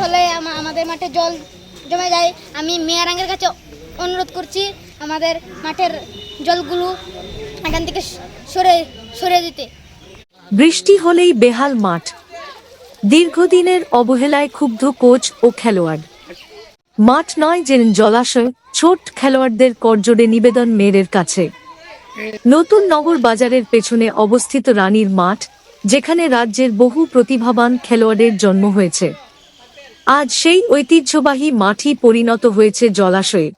আমাদের মাঠে জল জমে যায়। আমি মেয়র আঙ্গের কাছে অনুরোধ করছি আমাদের মাঠের জলগুলো এখান থেকে সরে সরে দিতে। বৃষ্টি হলেই বেহাল মাঠ। দীর্ঘদিনের অবহেলায় ক্ষুব্ধ কোচ ও খেলোয়াড়। মাঠ নয় যে জলাশয়, ছোট খেলোয়াড়দের করজোড়ে নিবেদন মেয়ের কাছে। নতুন নগর বাজারের পেছনে অবস্থিত রানীর মাঠ, যেখানে রাজ্যের বহু প্রতিভাবান খেলোয়াড়ের জন্ম হয়েছে। আজ সেই ঐতিহ্যবাহী মাঠই পরিণত হয়েছে জলাশয়ে।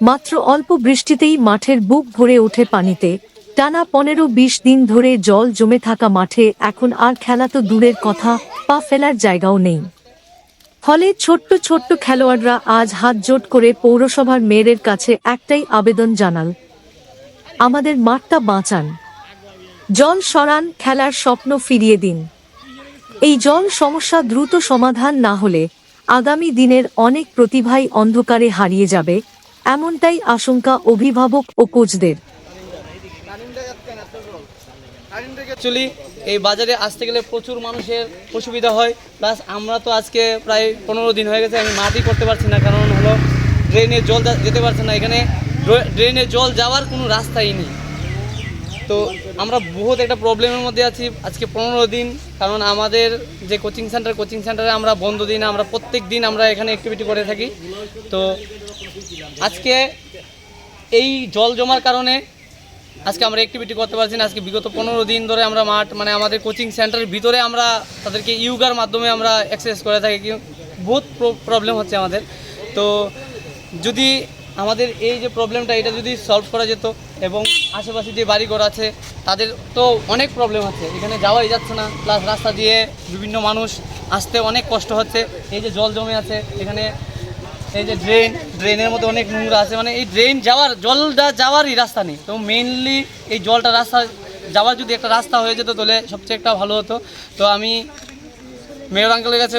মাত্র অল্প বৃষ্টিতেই মাঠের বুক ভরে ওঠে পানিতে। টানা পনেরো বিশ দিন ধরে জল জমে থাকা মাঠে এখন আর খেলা তো দূরের কথা, পা ফেলার জায়গাও নেই। ফলে ছোট্ট ছোট্ট খেলোয়াড়রা আজ হাত জোট করে পৌরসভার মেয়রের কাছে একটাই আবেদন জানাল, আমাদের মাঠটা বাঁচান। জল সরান, খেলার স্বপ্ন ফিরিয়ে দিন। এই জল সমস্যা দ্রুত সমাধান না হলে আগামী দিনের অনেক প্রতিভাই অন্ধকারে হারিয়ে যাবে, এমনটাই আশঙ্কা অভিভাবক ও কোচদের। অ্যাকচুয়ালি এই বাজারে আসতে গেলে প্রচুর মানুষের অসুবিধা হয় প্লাস আমরা তো আজকে প্রায় পনেরো দিন হয়ে গেছে, আমি মাটি করতে পারছি না, কারণ হলো ড্রেনে জল যেতে পারছে না। এখানে ড্রে- ড্রেনে জল যাওয়ার কোনো রাস্তাই নেই। তো আমরা বহুত একটা প্রবলেমের মধ্যে আছি। আজকে পনেরো দিন, কারণ আমাদের যে কোচিং সেন্টার কোচিং সেন্টারে আমরা বন্ধ দিন আমরা প্রত্যেক দিন আমরা এখানে অ্যাক্টিভিটি করে থাকি। তো আজকে এই জল জমার কারণে আজকে আমরা অ্যাক্টিভিটি করতে পারছি না। আজকে বিগত পনেরো দিন ধরে আমরা মাঠ মানে আমাদের কোচিং সেন্টারের ভিতরে আমরা তাদেরকে ইউগার মাধ্যমে আমরা এক্সারসাইজ করে থাকি। বহুত প্রবলেম হচ্ছে আমাদের। তো যদি আমাদের এই যে প্রবলেমটা এটা যদি সলভ করা যেত এবং আশেপাশে যে বাড়িঘর আছে, তাদের তো অনেক প্রবলেম হচ্ছে এখানে যাওয়াই যাচ্ছে না। প্লাস রাস্তা দিয়ে বিভিন্ন মানুষ আসতে অনেক কষ্ট হচ্ছে। এই যে জল জমে আছে, এখানে এই যে ড্রেন ড্রেনের মধ্যে অনেক নোংরা আছে। মানে এই ড্রেন যাওয়ার, জলটা যাওয়ারই রাস্তা নেই। তো মেইনলি এই জলটা রাস্তা, যাওয়ার যদি একটা রাস্তা হয়ে যেত, তাহলে সবচেয়ে একটা ভালো হতো। তো আমি মেয়র আঙ্কেলের কাছে